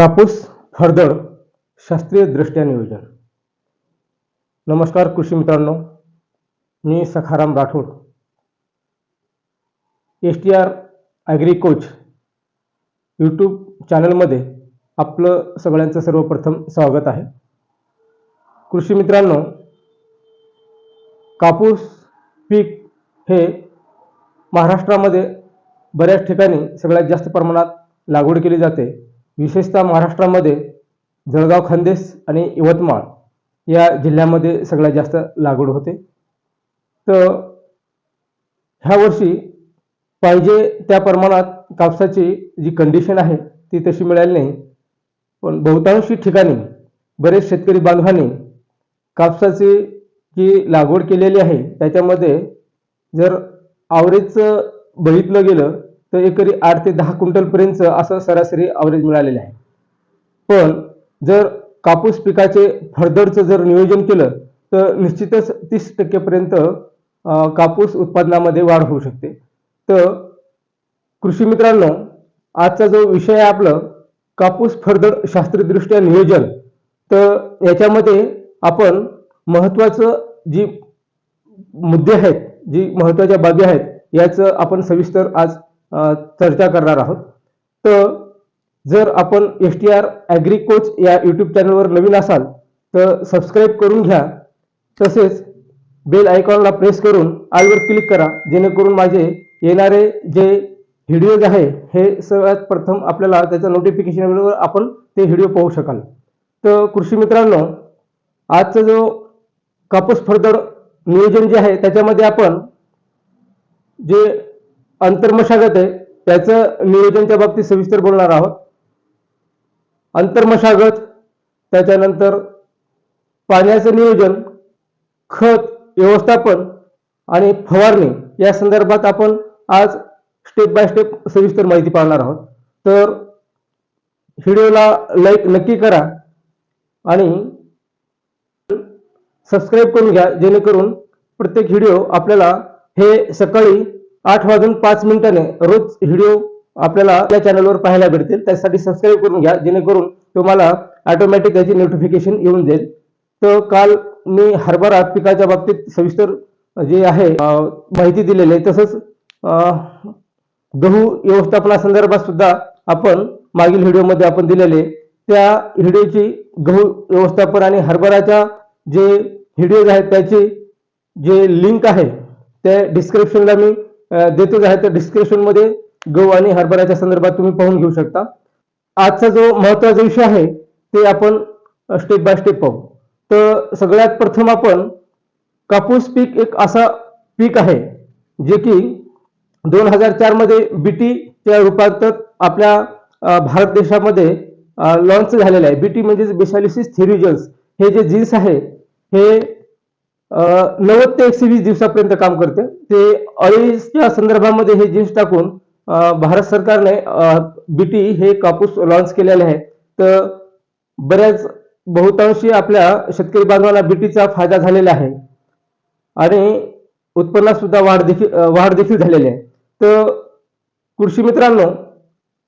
कापूस फरदड शास्त्रीय दृष्ट्या नियोजन. नमस्कार कृषी मित्रांनो मी Sakharam Rathod. S T R agri coach YouTube चॅनलमध्ये आपलं सगळ्यांचं सर्वप्रथम स्वागत आहे. कृषी मित्रांनो कापूस पीक हे महाराष्ट्रामध्ये बऱ्याच ठिकाणी सगळ्यात जास्त प्रमाणात लागवड केली जाते. विशेषतः महाराष्ट्रामध्ये जळगाव खानदेश आणि यवतमाळ या जिल्ह्यामध्ये सगळ्यात जास्त लागवड होते. तर ह्या वर्षी पाहिजे त्या प्रमाणात कापसाची जी कंडिशन आहे ती तशी मिळाली नाही. पण बहुतांशी ठिकाणी बरेच शेतकरी बांधवांनी कापसाची जी लागवड केलेली आहे त्याच्यामध्ये जर आवरेचं बघितलं गेलं तर एकरी आठ ते दहा क्विंटलपर्यंत असं सरासरी ॲव्हरेज मिळालेलं आहे. पण जर कापूस पिकाचे फरदडचं जर नियोजन केलं तर निश्चितच तीस टक्केपर्यंत कापूस उत्पादनामध्ये वाढ होऊ शकते. तर कृषी मित्रांनो आजचा जो विषय आहे आपलं कापूस फरदड शास्त्रीयदृष्ट्या नियोजन तर याच्यामध्ये आपण महत्त्वाचं जी मुद्दे आहेत जी महत्त्वाच्या बाबी आहेत याचं आपण सविस्तर आज चर्चा करणार आहोत. तर जर आपण S T R agri coach या यूट्यूब चॅनलवर नवीन असाल तर सबस्क्राईब करून घ्या. तसेच बेल आयकॉनला प्रेस करून आलवर क्लिक करा जेणेकरून माझे येणारे जे व्हिडिओज आहे हे सर्वात प्रथम आपल्याला त्याचं नोटिफिकेशन आपण ते व्हिडिओ पाहू शकाल. तर कृषी मित्रांनो आजचा जो कापूस फरदड नियोजन जे आहे त्याच्यामध्ये आपण जे अंतर्मशागत आहे. त्याचं नियोजनच्या बाबतीत सविस्तर बोलणार आहोत. अंतर्मशागत त्याच्यानंतर पाण्याचं नियोजन खत व्यवस्थापन आणि फवारणी या संदर्भात आपण आज स्टेप बाय स्टेप सविस्तर माहिती पाहणार आहोत. तर व्हिडिओला लाईक नक्की करा आणि सबस्क्राईब करून घ्या जेणेकरून प्रत्येक व्हिडिओ आपल्याला हे सकाळी आठ वाजून पाच मिनिटाने रोज व्हिडिओ आपल्याला या चॅनलवर पाहायला भेटतील. त्यासाठी सबस्क्राईब करून घ्या जेणेकरून तुम्हाला ऑटोमॅटिक याची नोटिफिकेशन येऊन जाईल. तर काल मी हरभरा पिकाच्या बाबतीत सविस्तर जे आहे माहिती दिलेली आहे. तसंच गहू व्यवस्थापनासंदर्भात सुद्धा आपण मागील व्हिडिओमध्ये आपण दिलेले त्या व्हिडिओची गहू व्यवस्थापन आणि हरभराच्या जे व्हिडिओज आहेत त्याची जे लिंक आहे त्या डिस्क्रिप्शनला मी देतोच आहे तर डिस्क्रिप्शनमध्ये गहू आणि हरभऱ्याच्या संदर्भात तुम्ही पाहून घेऊ शकता. आजचा जो महत्त्वाचा विषय आहे ते आपण स्टेप बाय स्टेप पाहू. तर सगळ्यात प्रथम आपण कापूस पीक एक असा पीक आहे जे की दोन हजार चारमध्ये बीटीच्या रूपांतर आपल्या भारत देशामध्ये लॉन्च झालेलं आहे. बीटी म्हणजे बेसालिसिस थिरिजन्स हे जे जीन्स आहे हे नव्वद ते एकशे वीस दिवसापर्यंत काम करते ते अळीच्या संदर्भामध्ये हे जीन्स टाकून भारत सरकारने बीटी हे कापूस लॉन्च केलेले आहे. तर बऱ्याच बहुतांशी आपल्या शेतकरी बांधवांना बीटीचा फायदा झालेला आहे. आणि उत्पन्नात सुद्धा वाढ देखील वाढ देखील झालेली आहे. तर कृषी मित्रांनो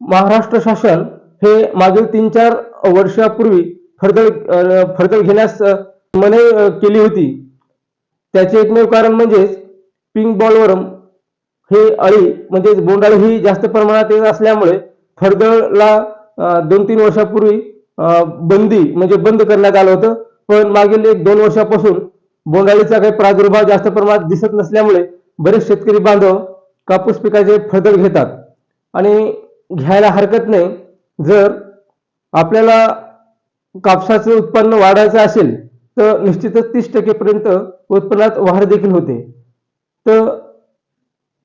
महाराष्ट्र शासन हे मागील तीन चार वर्षापूर्वी फरदळ अ, फरदळ घेण्यास मने मनाई केली होती. त्याचे एकमेव कारण म्हणजेच पिंक बॉलवरम हे अळी म्हणजेच बोंडाळी ही जास्त प्रमाणात येत असल्यामुळे फडदळला दोन तीन वर्षापूर्वी बंदी म्हणजे बंद करण्यात आलं होतं. पण मागील एक दोन वर्षापासून बोंडाळीचा काही प्रादुर्भाव जास्त प्रमाणात दिसत नसल्यामुळे बरेच शेतकरी बांधव कापूस पिकाचे फडदळ घेतात. आणि घ्यायला हरकत नाही. जर आपल्याला कापसाचं उत्पन्न वाढायचं असेल तर निश्चितच तीस टक्केपर्यंत उत्पन्नात वाढ देखील होते. तर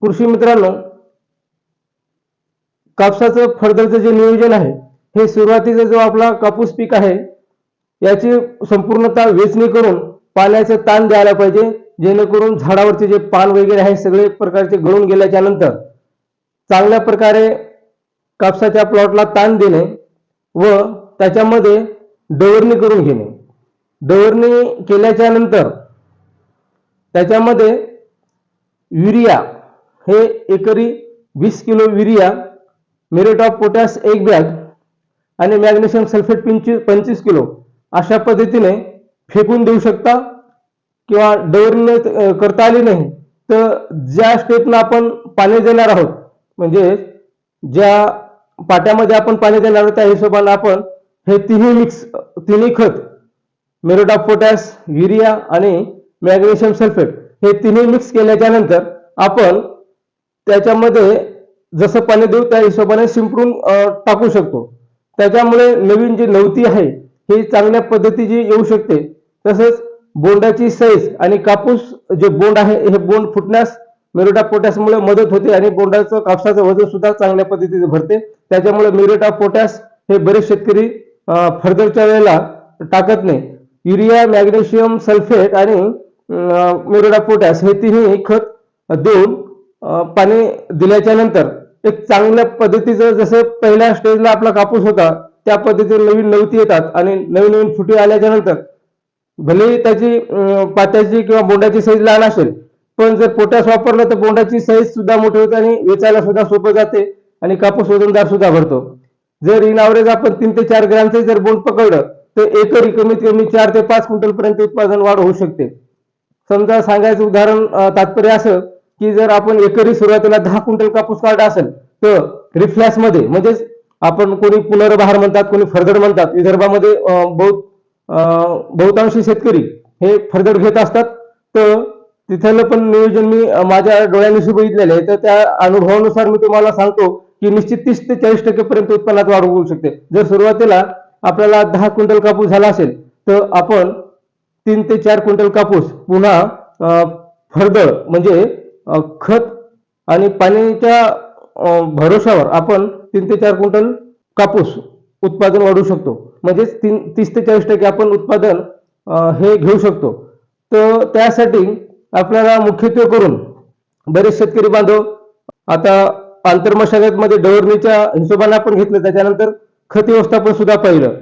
कृषी मित्रांनो कापसाचं फरदरचं जे नियोजन आहे हे सुरुवातीचा जो आपला कापूस पीक आहे याची संपूर्णता वेचणी करून पाण्याचं ताण द्यायला पाहिजे जेणेकरून झाडावरचे जे पान वगैरे आहे सगळे प्रकारचे गळून गेल्याच्यानंतर चांगल्या प्रकारे कापसाच्या प्लॉटला ताण देणे व त्याच्यामध्ये डवरणी करून घेणे. डवरणी केल्याच्यानंतर त्याच्यामध्ये युरिया हे एकरी वीस kilo urea muriate of potash एक बॅग आणि मॅग्नेशियम सल्फेट पंचवीस पंचवीस किलो अशा पद्धतीने फेकून देऊ शकता किंवा डवरने करता आली नाही तर ज्या स्टेपनं आपण पाणी देणार आहोत म्हणजे ज्या पाट्यामध्ये आपण पाणी देणार आहोत त्या हिशोबाने आपण हे तिन्ही मिक्स तिन्ही खत मेरोट ऑफ पोटॅश युरिया आणि मॅग्नेशियम सल्फेट हे तिन्ही मिक्स केल्याच्यानंतर आपण त्याच्यामध्ये जसं पाणी देऊ त्या हिशोबाने शिंपडून टाकू शकतो. त्याच्यामुळे नवीन जी नवती आहे ही चांगल्या पद्धतीची येऊ शकते. तसेच बोंडाची साईज आणि कापूस जे बोंड आहे हे बोंड फुटण्यास मेरोटा ऑफ पोटॅशमुळे मदत होते आणि बोंडाचं कापसाचं वजन सुद्धा चांगल्या पद्धतीने भरते. त्याच्यामुळे मेरोटा पोटॅस पोटॅश हे बरेच शेतकरी फर्दरच्या वेळेला टाकत नाही. युरिया मॅग्नेशियम सल्फेट आणि मुरडा पोटॅश हे तिन्ही खत देऊन पाणी दिल्याच्या नंतर एक चांगल्या पद्धतीचं जसं पहिल्या स्टेजला आपला कापूस होता त्या पद्धतीने नवीन नवती येतात आणि नवीन नवीन फुटी आल्याच्यानंतर भले त्याची पात्याची किंवा बोंडाची साईज लहान असेल पण जर पोटॅश वापरलं तर बोंडाची साईज सुद्धा मोठी होते आणि वेचायला सुद्धा सोपं जाते आणि कापूस वजनदार सुद्धा भरतो. जर इन ॲव्हरेज आपण तीन ते चार ग्रॅमचे जर बोंड पकडलं तर एकरी कमीत कमी चार ते पाच क्विंटल पर्यंत उत्पादन वाढ होऊ शकते. समजा सांगायचं उदाहरण तात्पर्य असं की जर आपण एकरी सुरुवातीला दहा क्विंटल कापूस काढला असेल तर रिफ्लॅक्समध्ये म्हणजेच आपण कोणी पुनर्बहार म्हणतात कोणी फरदड म्हणतात विदर्भामध्ये बहुत बहुतांशी शेतकरी हे फरदड घेत असतात तर तिथलं पण नियोजन मी माझ्या डोळ्यानुसार बघितलेलं आहे. तर त्या अनुभवानुसार मी तुम्हाला सांगतो की निश्चित तीस ते चाळीस टक्के पर्यंत उत्पन्नात वाढ होऊ शकते. जर सुरुवातीला आपल्याला दहा क्विंटल कापूस झाला असेल तर आपण तीन ते चार क्विंटल कापूस पुन्हा अं, फरदळ म्हणजे खत आणि पाण्याच्या भरोशावर आपण तीन ते चार क्विंटल कापूस उत्पादन वाढवू शकतो. म्हणजेच तीन तीस ते चाळीस टक्के आपण उत्पादन हे घेऊ शकतो. तर त्यासाठी आपल्याला मुख्यत्वे करून बरेच शेतकरी बांधव आता आंतरमशागतमध्ये डवरणीच्या हिशोबाने आपण घेतलं त्याच्यानंतर खत व्यवस्थापन सुद्धा पाहिलं.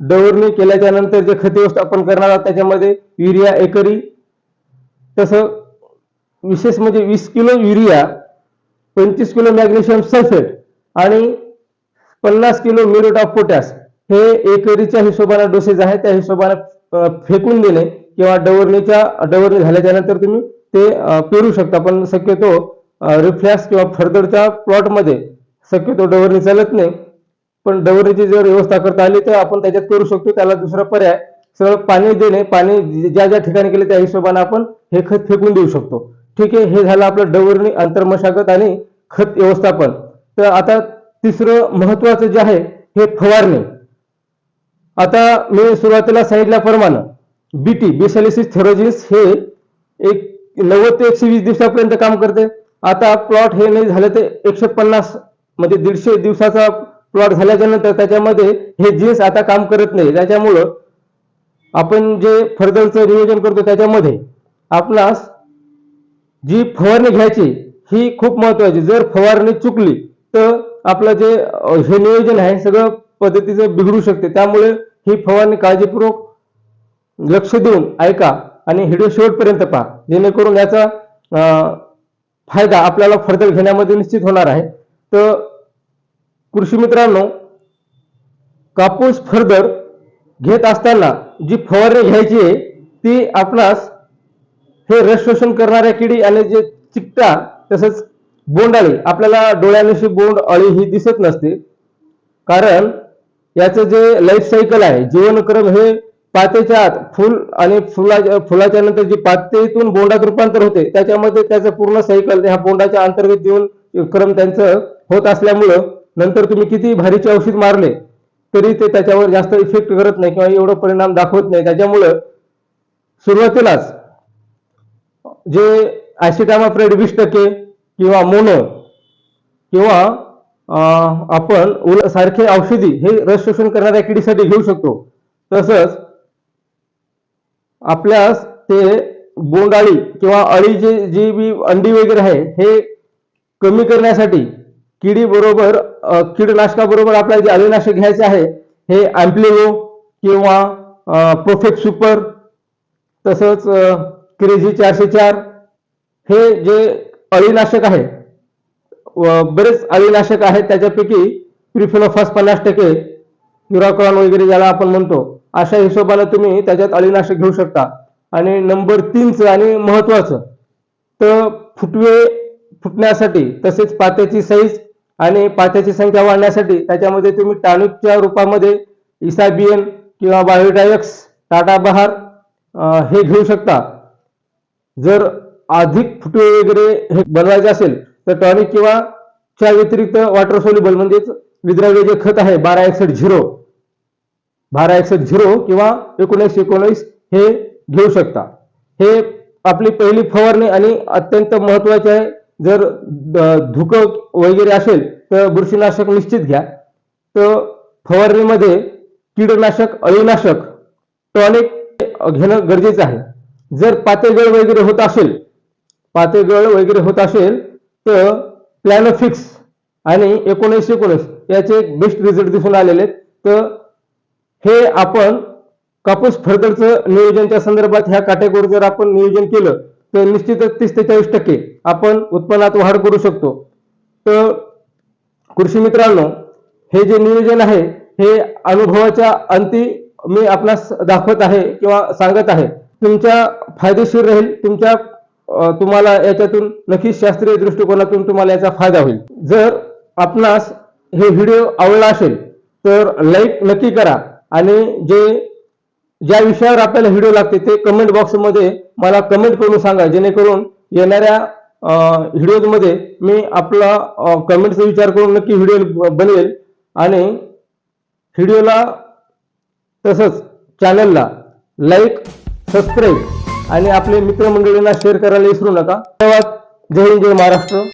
डवरणी केल्याच्यानंतर जे खत व्यवस्थापन करणार आहोत त्याच्यामध्ये युरिया एकरी तसं विशेष म्हणजे वीस किलो युरिया पंचवीस किलो मॅग्नेशियम सल्फेट आणि पन्नास किलो मिरोट ऑफ पोटॅश हे एकरीच्या हिशोबाने डोसेज आहे. त्या हिशोबाने फेकून देणे किंवा डवरणीच्या डवरणी झाल्याच्यानंतर तुम्ही ते पेरू शकता. पण शक्यतो रिफ्लॅक्स किंवा फर्दरच्या प्लॉटमध्ये शक्यतो डवरणी चालत नाही. पण डवरीची जर व्यवस्था करता आली तर आपण त्याच्यात करू शकतो त्याला दुसरा पर्याय. सरळ पाणी देणे पाणी ज्या ज्या ठिकाणी केले त्या हिशोबाने आपण हे खत फेकून देऊ शकतो. ठीक आहे हे झालं आपलं डवरणी आंतरमशागत आणि खत व्यवस्थापन. तर आता तिसरं महत्वाचं जे आहे हे फवारणी. आता मी सुरुवातीला सांगितल्याप्रमाणे बीटी बेसॅलिसिस थेरोजिन्स हे एक नव्वद ते एकशे वीस दिवसापर्यंत काम करते. आता प्लॉट हे नाही झालं ते एकशे पन्नास म्हणजे दीडशे दिवसाचा प्लॉट झाल्याच्यानंतर त्याच्यामध्ये हे जीन्स आता काम करत नाही. त्याच्यामुळं आपण जे फर्दरचं नियोजन करतो त्याच्यामध्ये आपणास जी फवारणी घ्यायची ही खूप महत्वाची. जर फवारणी चुकली तर आपलं जे हे नियोजन आहे सगळं पद्धतीचं बिघडू शकते. त्यामुळे ही फवारणी काळजीपूर्वक लक्ष देऊन ऐका आणि व्हिडिओ शेवटपर्यंत पहा. जेणेकरून याचा फायदा आपल्याला फर्दर घेण्यामध्ये निश्चित होणार आहे. तर कृषी मित्रांनो कापूस फर्दर घेत असताना जी फवारणी घ्यायची आहे ती आपणास हे रस शोषण करणाऱ्या किडी आणि जे चिकटा तसंच बोंडाळी आपल्याला डोळ्यानिशी बोंड अळी ही दिसत नसते. कारण याचं जे लाईफ सायकल आहे जीवनक्रम हे पातेच्या आत फुल आणि फुला फुलाच्या नंतर जी पातेतून बोंडात रूपांतर होते त्याच्यामध्ये त्याचं पूर्ण सायकल ह्या बोंडाच्या अंतर्गत जीवन क्रम त्यांचं होत असल्यामुळं नंतर तुम्ही किती भारीचे औषध मारले तरी ते त्याच्यावर जास्त इफेक्ट करत नाही किंवा एवढं परिणाम दाखवत नाही. त्याच्यामुळं सुरुवातीलाच जे ऍसिटामाप्रेड वीस टक्के किंवा मोनो किंवा आपण उल सारखे औषधी हे रस शोषण करणाऱ्या किडीसाठी घेऊ शकतो. तसंच आपल्यास ते बोंडाळी किंवा अळी जे जी बी अंडी वगैरे आहे हे कमी करण्यासाठी किडी बरोबर कीडनाशकाबरोबर आपल्याला जे अळीनाशक घ्यायचे आहे हे अँप्लिओ किंवा प्रोफेक्ट सुपर तसंच क्रेझी चारशे चार हे जे अळीनाशक आहे बरेच अळीनाशक आहेत त्याच्यापैकी प्रिफिलोफास पन्नास टक्के युराक्रॉन वगैरे ज्याला आपण म्हणतो अशा हिशोबाने तुम्ही त्याच्यात अळीनाशक घेऊ शकता. आणि नंबर तीनचं आणि महत्वाचं तर फुटवे फुटण्यासाठी तसेच पात्याची साईज आणि पात्याची संख्या वाढण्यासाठी त्याच्यामध्ये तुम्ही टॉनिकच्या रूपामध्ये इसाबियन किंवा बायोडायक्स टाटा बहार हे घेऊ शकता. जर अधिक फुटवे वगैरे हे बनवायचे असेल तर टॉनिक किंवा च्या व्यतिरिक्त वॉटर सोल्युबल म्हणजेच विद्राव्य जे खत आहे बारा एकसठ झिरो बारा एकसठ झिरो किंवा एकोणीस एकोणीस हे घेऊ शकता. हे आपली पहिली फवारणी आणि अत्यंत महत्त्वाचे आहे. जर धुकं वगैरे असेल तर बुरशीनाशक निश्चित घ्या. तर फवारणीमध्ये कीडनाशक अळीनाशक टॉनिक घेणं गरजेचं आहे. जर पातेगळ वगैरे होत असेल पातेगळ वगैरे होत असेल तर प्लॅनोफिक्स आणि एकोणीस एकोणीस याचे बेस्ट रिझल्ट दिसून आलेले आहेत. तर हे आपण कापूस फर्दरचं नियोजनच्या संदर्भात ह्या काटेकोर जर आपण नियोजन केलं तर निश्चितच तीस ते चाळीस टक्के आपण उत्पन्नात वाढ करू शकतो. तर कृषी मित्रांनो हे जे नियोजन आहे हे अनुभवाच्या अंती मी आपणास दाखवत आहे किंवा सांगत आहे. तुमच्या फायदेशीर राहील तुमच्या तुम्हाला याच्यातून नक्कीच शास्त्रीय दृष्टिकोनातून तुम्हाला याचा फायदा होईल. जर आपणास हे व्हिडिओ आवडला असेल तर लाईक नक्की करा आणि जे ज्या विषयावर आपल्याला व्हिडिओ लागते ते कमेंट बॉक्समध्ये मला कमेंट करून सांगा. जेणेकरून येणाऱ्या व्हिडिओमध्ये मी आपला कमेंटचा विचार करून नक्की व्हिडिओ बनवेल आणि व्हिडिओला तसंच चॅनलला लाईक सबस्क्राईब आणि आपले मित्रमंडळींना शेअर करायला विसरू नका. धन्यवाद. जय हिंद जय महाराष्ट्र.